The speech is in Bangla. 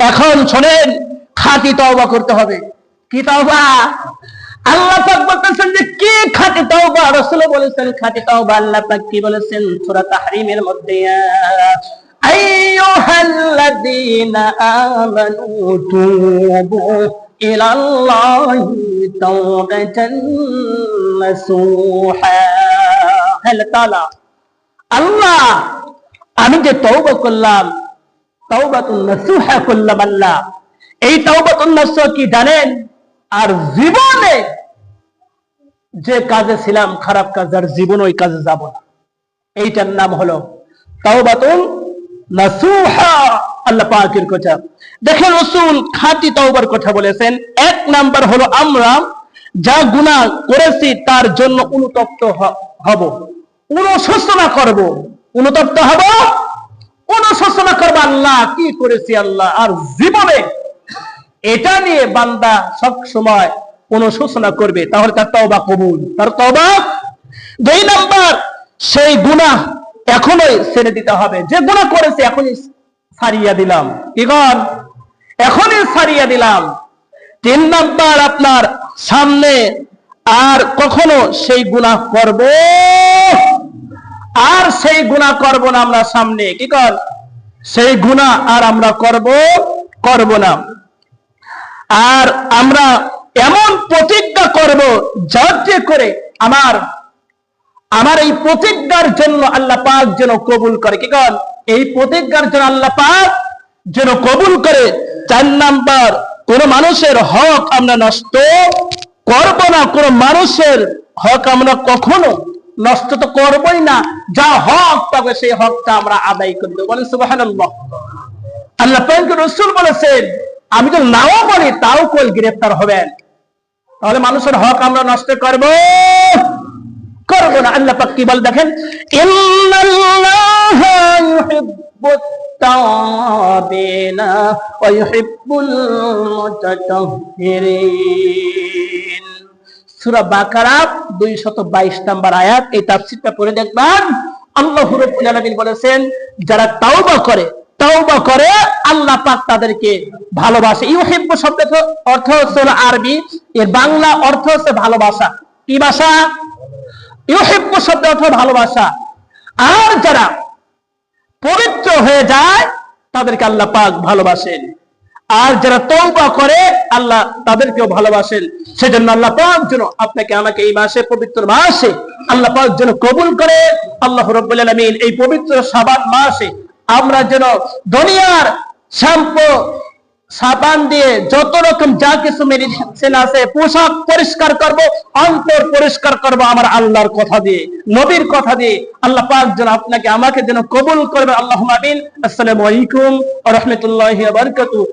এখন শোনেন, খাঁটি তওবা করতে হবে। কি তওবা? আল্লাহ পাক বলতেছেন যে, কি খাঁটি তওবা? রাসূল বলেছেন, খাঁটি তওবা আল্লাহ পাক কি বলেছেন? সূরা তাহরিমের মধ্যে। আইয়ুহাল্লাযীনা আমানু তুবু ইলাল্লাহি তাওবাতান নাসুহা। হ্যাঁ আল্লাহ, আমি যে তওবা করলাম এই কি জানেন? আর জীবনে যে কাজে ছিলাম, খারাপ কাজ, আর জীবন ওই কাজে যাব না। এইটার নাম হলো কথা। দেখেন রসুল খাঁটি তওবার কথা বলেছেন। এক নাম্বার হলো আমরা যা গুনাহ করেছি, তার জন্য অনুতপ্ত হব। অনুশোচনা করব। অনুতপ্ত হব অনুশোচনা করব, আল্লাহ, কি করেছি আল্লাহ? আর জীবনে এটা নিয়ে বান্দা সব সময় অনুশোচনা করবে, তাহলে তার তওবা কবুল। তার তওবা দুই নাম্বার, সেই গুনাহ এখনই ছেড়ে দিতে হবে। যে গুনাহ করেছে এখনই ছাড়িয়া দিলাম। কন? এখনই ছাড়িয়া দিলাম। তিন নাম্বার, আপনার সামনে আর কখনো সেই গুনাহ করব আর সেই গুনাহ করব না আমরা সামনে। কি কর? সেই গুনাহ আর আমরা করব করব না। আর আমরা এমন প্রতিজ্ঞা করব, যাতে করে আমার আমার এই প্রতিজ্ঞার জন্য আল্লাহ পাক যেন কবুল করে। কি কন এই প্রতিজ্ঞার জন্য আল্লাহ পাক যেন কবুল করে। চার নাম্বার, কোন মানুষের হক আমরা নষ্ট করব না। কোন মানুষের হক আমরা কখনো নষ্ট তো করবই না, যা হক পাবে সেই হকটা আমরা আদায় করে দেবো। বলেন, সুবহানাল্লাহ। আল্লাহ রসুল বলেছেন, আমি তো নাও বলি তাও কল গ্রেফতার হবেন? তাহলে মানুষের হক আমরা নষ্ট করব? করব না। আল্লাহ পাক কি বল দেখেন? সূরা বাকারা 222 নম্বর আয়াত, এই পড়ে দেখবেন। আল্লাহ আলামিন বলেছেন, যারা তাওবা করে তাওবা করে, আল্লাহ পাক তাদেরকে ভালোবাসে। ইউহিব্বু শব্দের অর্থ হচ্ছে আরবি, এর বাংলা অর্থ হচ্ছে ভালোবাসা। কি ভাষা? ইউহিব্বু অর্থ ভালোবাসা। আর যারা পবিত্র হয়ে যায়, তাদেরকে আল্লাহ পাক ভালোবাসেন। আর যারা তৌবা করে, আল্লাহ তাদেরকেও ভালোবাসেন। সেজন্য আল্লাহ পাক যেন আপনাকে, আমাকে এই মাসে, পবিত্র মাসে আল্লাহ পাক যেন কবুল করে। আল্লাহ রব্বুল আলামিন এই পবিত্র সাবান মাসে আমরা যেন দুনিয়ার শ্যাম্পু, সাবান দিয়ে যত রকম যা কিছু মেডিসিন আছে, পোশাক পরিষ্কার করব, অন্তর পরিষ্কার করব আমার আল্লাহর কথা দিয়ে, নবীর কথা দিয়ে, আল্লাহ পাক যেন আপনাকে, আমাকে যেন কবুল করবে। আল্লাহ আমিন। আসসালামু আলাইকুম ওয়া রাহমাতুল্লাহি ওয়া বারাকাতুহু।